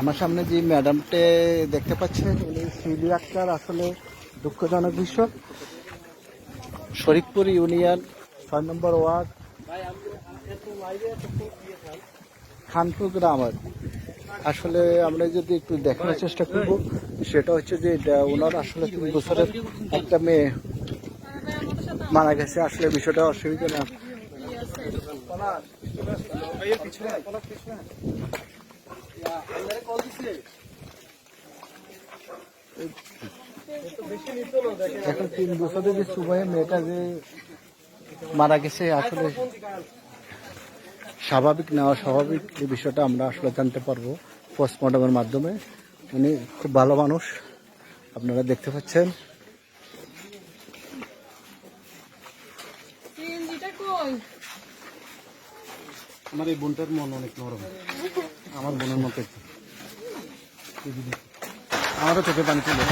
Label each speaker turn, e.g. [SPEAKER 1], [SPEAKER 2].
[SPEAKER 1] আমার সামনে যে ম্যাডামটে দেখতে পাচ্ছেন, উনি আক্তার আসলে দুঃখজনক বিষয়। শরীফপুর ইউনিয়ন, ছয় নম্বর ওয়ার্ড, খানপুর গ্রাম। আসলে আমরা যদি একটু দেখানোর চেষ্টা করব, সেটা হচ্ছে যে ওনার আসলে তিন বছরের একটা মেয়ে মারা গেছে। আসলে বিষয়টা অসুবিধা না। এখন তিন বছরের যে সুবাই মেয়েটা যে মারা গেছে আসলে স্বাভাবিক না স্বাভাবিক এই বিষয়টা আমরা আসলে জানতে পারব পোস্টমর্টমের মাধ্যমে। উনি খুব ভালো মানুষ আপনারা দেখতে পাচ্ছেন। আমার এই বোনটার মন অনেক নরম। আমার বোনের মতো। আমারও চোখে পানি চলে